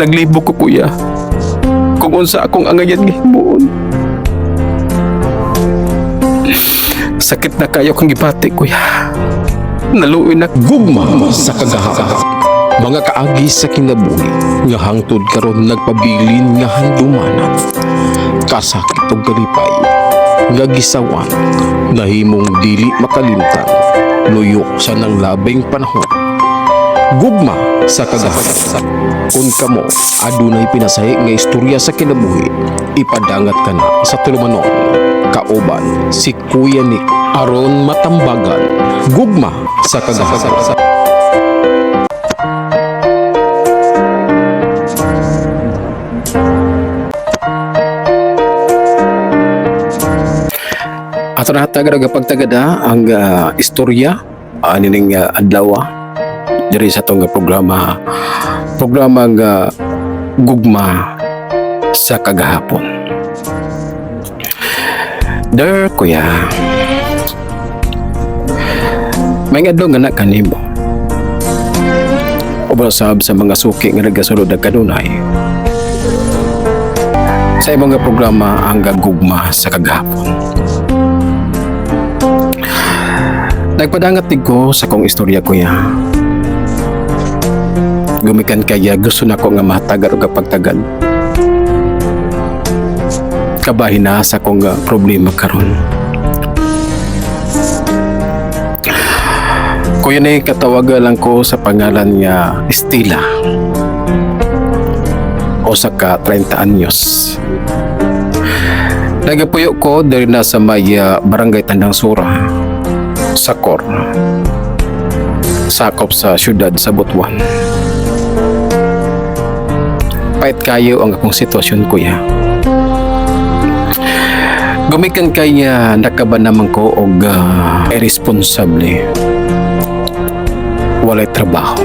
Naglibo ko kuya. Kung unsa akong angayan nga himuon. Sakit na kayo kang gibati kuya. Naluoy na Gugma sa kagahaka. Mga kaagi sa kinabuhi nga hangtod karon nagpabilin nga handumanan. Kasakit og kalipay nga gisawan nahimong dili makalimtan luyok sa nang labing panahon. Gugma sa kagahaka. Kung kamo adunay pinasahi nga istorya sa kinabuhi, ipadangat ka na sa tulumanon. Kauban si Kuya Nick aron matambagan. Gugma sa kagahaka. Ato na hatag nga pagtagada ang ah, istorya ani ning uh, ah, diri sa tong programa programa nga gugma sa kagahapon. Der kuya. May adlaw nga na kanimo. Sa mga suki nga nagasulod ng kanunay. Sa nga programa ang gugma sa kagahapon. Nagpadangat ko sa kong istorya kuya. Gumikan kaya gusto na ko nga mahatagar o kapagtagad. Kabahin na sa kong nga problema karon. Kuya ni katawaga lang ko sa pangalan nga Estila. O ka 30 anyos. Nagapuyo ko diri na sa may ah, barangay Tandang Sura. Sakor sakop sa syudad sa Butuan pait kayo ang akong sitwasyon kuya. Gumikan kaya nakaban naman ko og uh, irresponsable. Walay trabaho.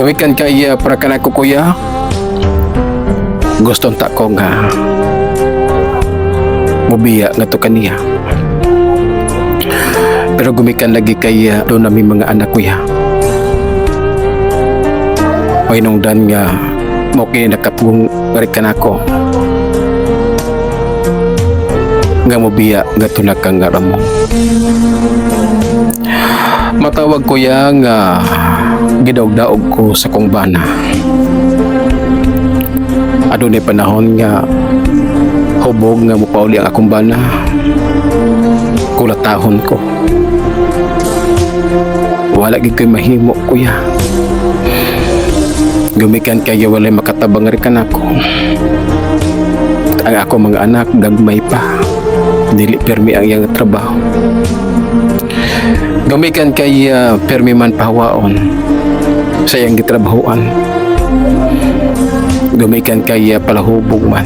Gumikan kaya para kanako kuya. Gustong ta ko nga mubiya nga to kaniya. Pero gumikan lagi kay uh, doon nami mga anak kuya Painungdan nga mo kini nakapung ngarikan ako. Nga mo biya nga tunag kang ngaramo matawag ko ya nga gidawdaog ko sa kong bana. Adunay panahon nga hubog nga mupauli ang akong bana. Kulatahon ko. Wala gid ko'y mahimo kuya gumikan kayo walay makatabang rin ako. Ang ako mga anak gagmay pa. Dili permi ang iyang trabaho. Gumikan kay uh, permi man pahawaon. Sa iyang gitrabahoan. Gumikan kay uh, palahubog man.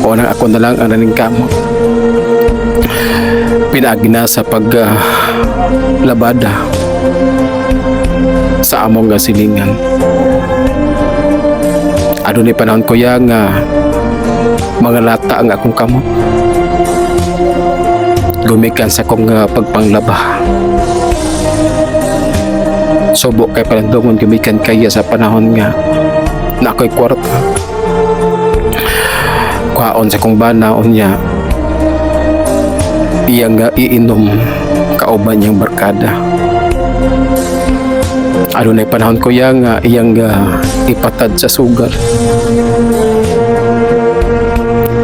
O nang ako na lang ang naning kamo. Pinaagi na sa pag uh, labada. Sa among nga silingan ano ni panahon ko ya nga mga lata ang akong kamot. Gumikan sa kong uh, pagpanglaba. Subo kay palandungon gumikan kaya sa panahon nga na ako'y kwarta. Kwaon sa kong bana unya iya nga iinom kauban niyang barkada ano na panahon ko ya nga iyang uh, ipatad sa sugal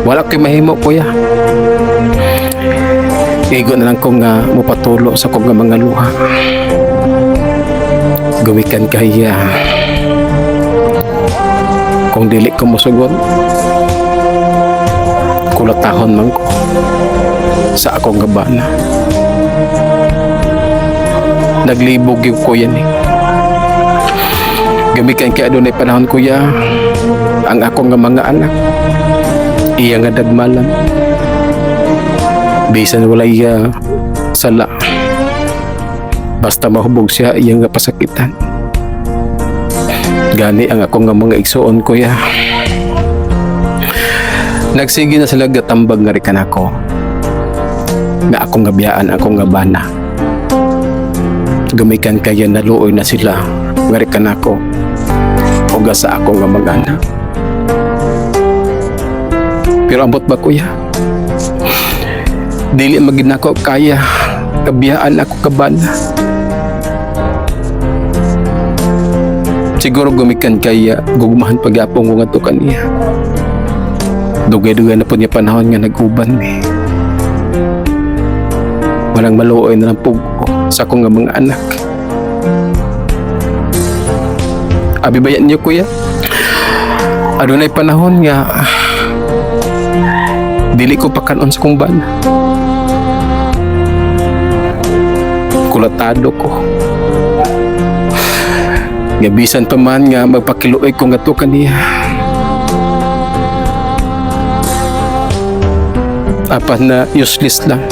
wala ko'y mahimo kuya igo na lang ko nga mupatulo sa kong mga luha. Gumikan kaya kung dili ko musugon kulatahon man ko sa akong gabana. Naglibog yung kuya ni gamikan kaya doon ay panahon kuya. Ang akong nga mga anak. Iya nga dagmalan. Bisan walay uh, sala. Basta mahubog siya iya nga pasakitan. Gani ang akong nga mga igsuon kuya. Nagsige na sila gatambag nga rikan ako. Nga akong nga biyaan akong nga bana. Gumikan kaya naluoy na sila ngari ka nako uga sa ako nga mga anak pero ambot ba kuya? Dili magin ako kaya kabiyaan ako kabana siguro gumikan kaya gugmahan pagyapong ko nga to kaniya. Dugay-dugay na po niya panahon nga nag-uban mi walang maluoy na lang po sa akong mga anak abi bayan niyo kuya. Adunay panahon nga dili ko pakanon sa kong bana. Kulatado ko. Nga bisan pa man nga magpakiluoy ko nga to kaniya. Apat na useless lang.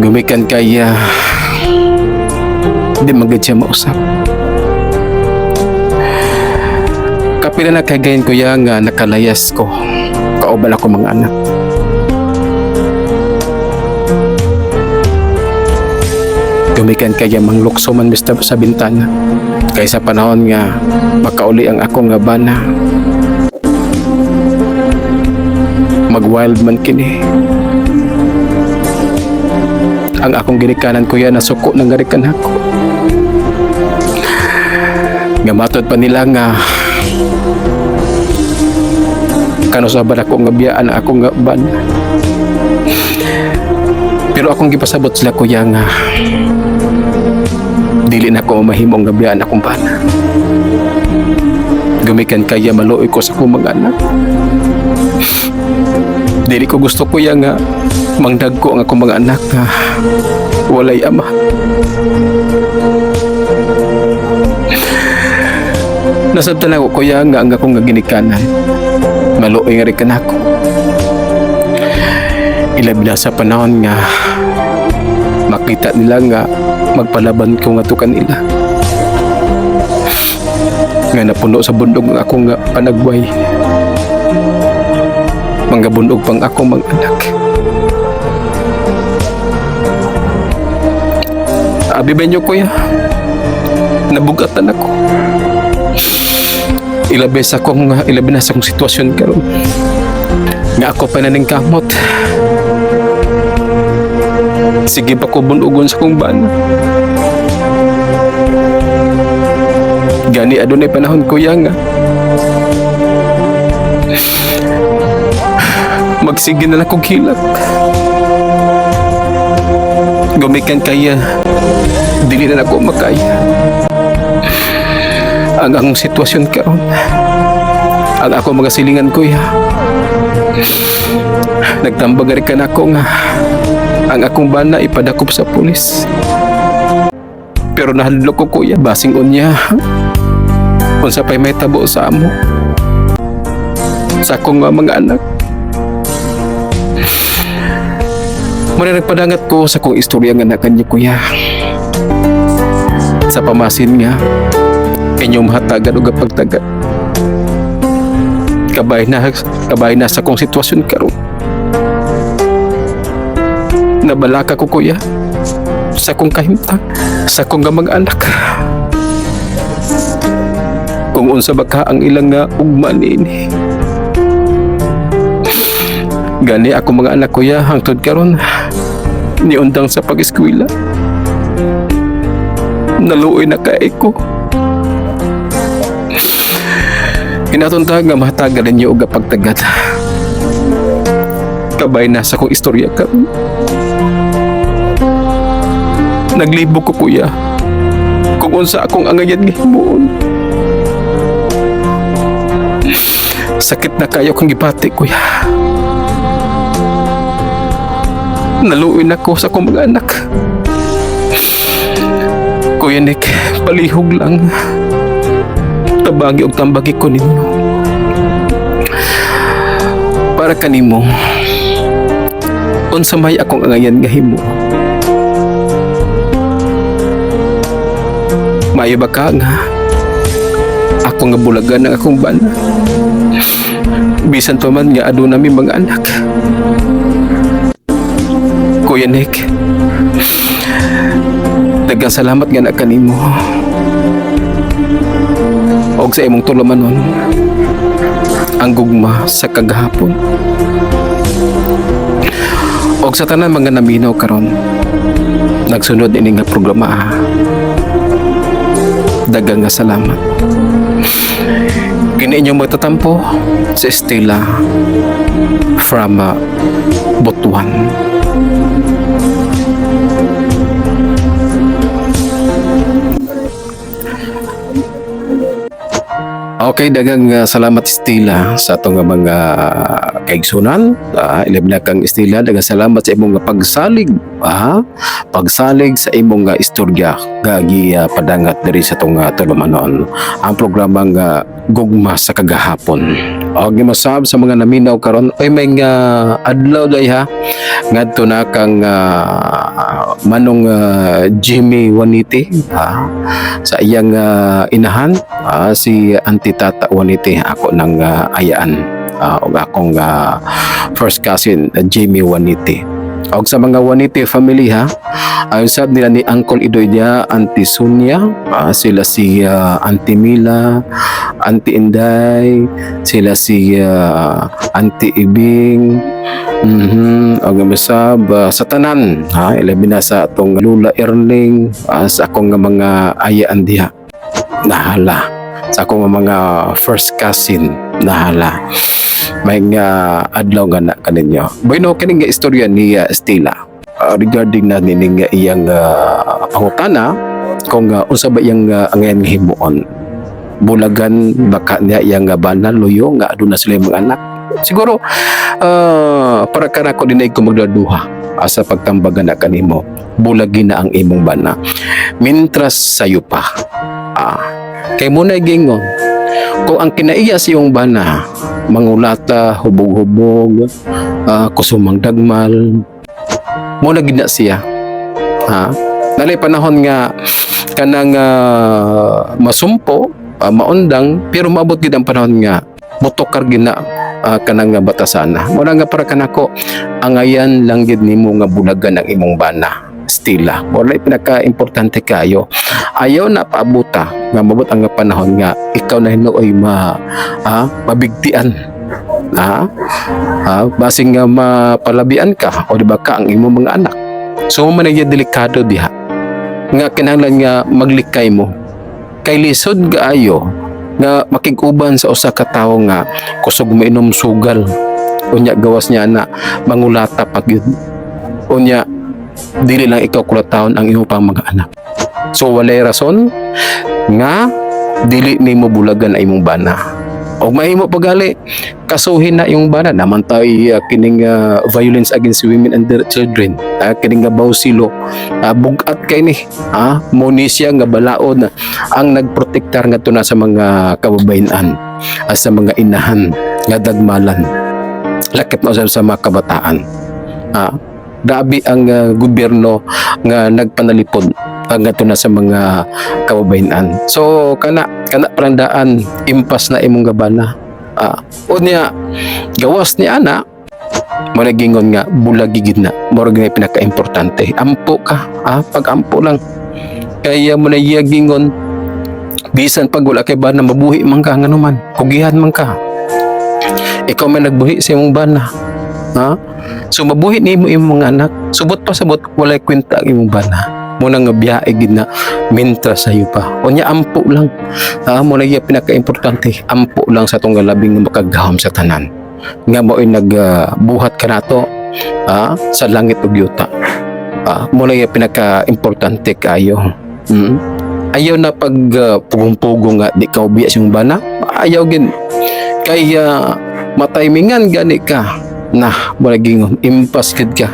Gumikan kaya di magad siya mausap kapila na kagayin ko ya nga nakalayas ko. Kaubal ako mga anak. Gumikan kaya manglukso man basta sa bintana. Kaysa panahon nga makauli ang ako nga bana. Man kini. Ang akong ginikanan kuya na suko ng garikan ako. Nga matod pa nila nga kano sa ba ako nga biyaan ako nga ban. Pero akong gipasabot sila kuya nga dili na ko mahimong nga biyaan akong bana gumikan kaya maluoy ko sa akong mga anak. Dili ko gusto kuya nga mangdag ko ang akong mga anak nga walay ama. Nasabtan ako kuya nga ang akong nga ginikanan. Maluoy nga rin ka na ako. Ilabi na sa panahon nga makita nila nga magpalaban ko nga to kanila. Nga napuno sa bundok nga akong nga panagway. Mga bundok pang ako mga anak. Abi ba niyo kuya? Nabugatan ako ilabi sa akong ilabi na sa akong sitwasyon karon. Nga ako pa naning kamot sige pa ko bunugon sa akong bana. Gani adunay panahon kuya nga. Magsige na lang kong hilak. Gumikan kaya. Dili na ako makaya ang ang sitwasyon karon. Ang ako mga silingan ko ya. Nagtambag ka na ako nga. Ang akong bana ipadakop sa pulis. Pero nahadlo ko kuya basing unya. Unsa pa'y may tabo sa amo? Sa akong mga anak? Muna nagpadangat ko sa kong istorya nga na kanya kuya. Sa pamasin nga inyong mahatagan o pagtagat. Kabay na, kabay na sa kong sitwasyon karon. Nabalaka ko kuya sa kong kahimtang, sa kong gamang anak. Kung unsa ba ka ang ilang nga ugma niini. Gani ako mga anak kuya hangtod karon ni undang sa pag-eskwela. Naluoy na kay ko. Inatunta nga mahatagal ninyo og pagtagat. Kabay na sa kong istorya ka. Naglibo ko kuya. Kung unsa akong angayan nga himuon. Sakit na kayo kong gipati kuya. Naluoy na ko sa akong mga anak. Kuya Nick, palihog lang tabagi og tambagi ko ninyo. Para kanimo unsa may akong angayan nga himo? Maayo ba ka nga? Ako nga bulagan ng akong bana bisan pa man nga ado nami mga anak. Kuya Nick Dagang salamat nga na kanimo. Og sa imong tulumanon ang gugma sa kagahapon. Og sa tanan mga naminaw karon nagsunod ini nga programa. ah. Dagang nga salamat. Kini inyong magtatampo sa Estela from uh, Butuan. Okay, dagang uh, salamat Estela sa atong nga mga kaigsunan. Uh, ilab na kang Estela, dagang salamat sa imong nga pagsalig, ah, pagsalig sa imong nga istorya gagi uh, padangat diri sa atong uh, tulumanon. Ang programang uh, gugma sa kagahapon. Og masab sa mga naminaw karon, oy may nga adlaw day ha. Ngadto na kang uh, manong uh, Jimmy Waniti ha sa iyang uh, inahan ah, si Auntie Tata Waniti ako nang uh, ayaan uh, og akong uh, first cousin uh, Jamie Waniti og sa mga Waniti family ha ayon sab nila ni Uncle Idoy niya Auntie Sunya ah, sila si uh, Auntie Mila Auntie Inday sila si uh, Auntie Ibing Mhm, og masab uh, sa tanan ha ilabi na sa atong Lula Erling ah, sa akong mga ayaan diha. Nahala. Sa akong mga first cousin nahala may nga adlaw nga na kaninyo. Bueno kini nga istorya ni uh, Stella. Uh, regarding na nining nga iyang uh, pangutana kung uh, unsa ba iyang uh, angayan nga himuon. Bulagan baka niya iyang uh, bana luyo nga aduna sila mga anak. Siguro uh, para ka ko dinay ko magladuha asa pagtambagan na kanimo bulagi na ang imong bana. Mintras sayo pa. Ah, kay mo na gingon. Kung ang kinaiya sa iyong bana mangulata hubog-hubog ah, kusumang dagmal mo na gina siya. Ha? Nalay panahon nga kanang ah, masumpo ah, maundang pero maabot gid ang panahon nga motokar gina ah, kanang nga batasana. Mo na nga para kanako angayan lang gid nimo nga bulagan ang imong bana stila wala pinaka importante kayo. Ayaw na paabuta nga mabot ang panahon nga ikaw na hinuoy ma ah, mabigtian. Ha? Ha? Basing nga mapalabian ka o di ka ang imong mga anak? So mo man gyud delikado diha. Nga kinahanglan nga maglikay mo. Kay lisod gaayo nga makiguban sa usa ka tawo nga kusog mainom sugal. Unya gawas niya na mangulata pag yun unya dili lang ikaw kulataon ang imo pang mga anak. So walay rason nga dili nimo bulagan ang imong bana. O mahimo pagali kasuhin na yung bana. Naman tayo uh, kining uh, violence against women and their children. Uh, kining nga bawsilo uh, bugat kay ni ah muni siya nga balaod ang nagprotektar nga na sa mga kababayan uh, sa mga inahan nga dagmalan. Lakip na sa mga kabataan. Ah grabe ang uh, gobyerno nga nagpanalipod ang nga na sa mga kababayan so kana kana parandaan impas na imong gabana. Ah unya gawas ni ana mo nagingon nga bulagi gid na mo ra gyud pinaka importante ampo ka ah pag ampo lang. Kaya mo na gingon bisan pag wala kay bana mabuhi man ka ngano man kugihan man ka. Ikaw man nagbuhi sa imong bana ha so mabuhi nimo imong mga anak. Subot pa sabot walay kwenta imong bana. Mo na nga biyahe gid na mintra sayo pa. Unya ampo lang. Ah mo na iya pinaka importante ampo lang sa tong labing nga makagahom sa tanan. Nga mo nagbuhat ka nato ah sa langit ug yuta. Ah mo na iya pinaka importante kayo. Mm. ayaw na pag uh, pugong-pugo nga di ka ubiya siyang bana. Ayaw gin. Kay uh, mataymingan gani ka na mo naging impas gid ka.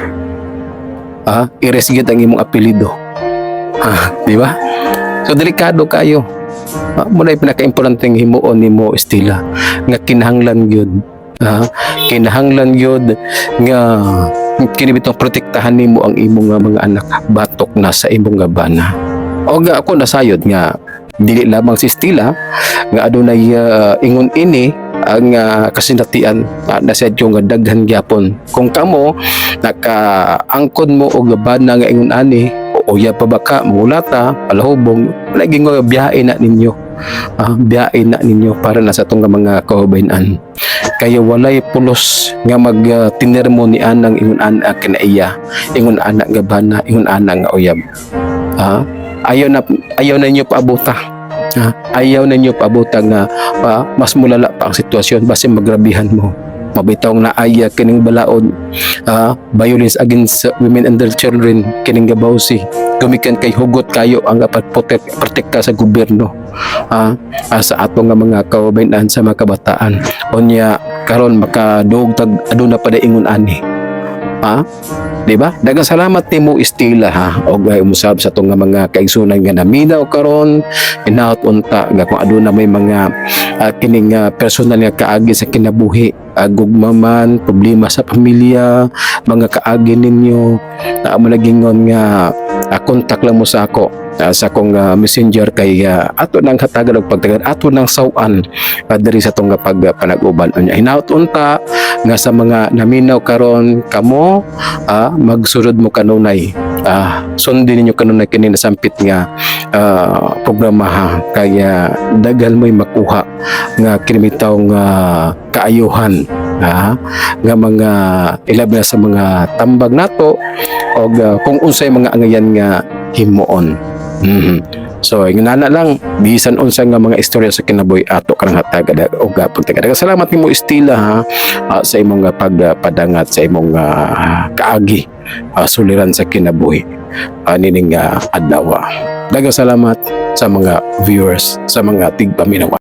Ah ires ang imong apelyido ah di ba? So delikado kayo. Ah, mo na pinaka-importante nga himuon nimo estila nga kinahanglan gyud ah kinahanglan gyud nga kini bitong protektahan nimo ang imong mga anak. Batok na sa imong nga bana. O nga ako nasayod nga dili lamang si Stila nga adunay uh, ingon ini ang uh, kasinatian uh, na sa nga daghan gyapon. Kung kamo naka angkon mo og bana nga ingon ani uya pa baka mulata palahubog naging nga biyahe na ninyo. Ah, biyahe na ninyo para na sa itong mga kahubayan kaya walay pulos nga mag uh, tinermo ni anang ingon ana kinaiya ingon ana nga bana ingon ana nga uyab. Ah, ayaw na ayaw na ninyo paabuta ah, ayaw na ninyo paabuta nga pa, mas mulala pa ang sitwasyon base magrabihan mo. Mabitaw na aya kining balaod. Ah, violence against women and their children kining gabawsi gumikan kay hugot kayo ang pagprotekta sa gobyerno. Ah, ah, sa ato nga mga kababayan sa mga kabataan. Unya karon makadug tag aduna pa ingon ani ha? Di ba? Daghang salamat nimo Estila ha? Og ay umusab sa tong mga kaigsunan nga naminaw karon. Inaot unta nga kung aduna may mga ah, kining ah, personal nga kaagi sa kinabuhi. Uh, gugmaman problema sa pamilya mga kaagi ninyo. Na mo nagingon nga uh, contact lang mo sa ako ah, sa akong ah, messenger kay ah, ato nang hatagan og pagtagan ato nang sawan uh, diri sa tong pag ah, panag-uban. Unya hinaut unta nga sa mga naminaw karon kamo ah, magsurod mo kanunay. Ah, sundin ninyo kanunay kini nasampit nga ah, programa ha kaya dagal mo'y makuha nga kinimitaw nga kaayuhan ha nga mga ilab na sa mga tambag nato o kung unsay mga angayan nga himuon Mhm. So, yung nana lang, bisan unsa nga mga istorya sa kinabuhi ato kanang hatag o gapon taga. Salamat nimo Estila ha ah, sa imong nga pagpadangat sa imong ah, kaagi ah, suliran sa kinabuhi uh, nining uh, adlaw. Daghang salamat sa mga viewers, sa mga tigpaminawa.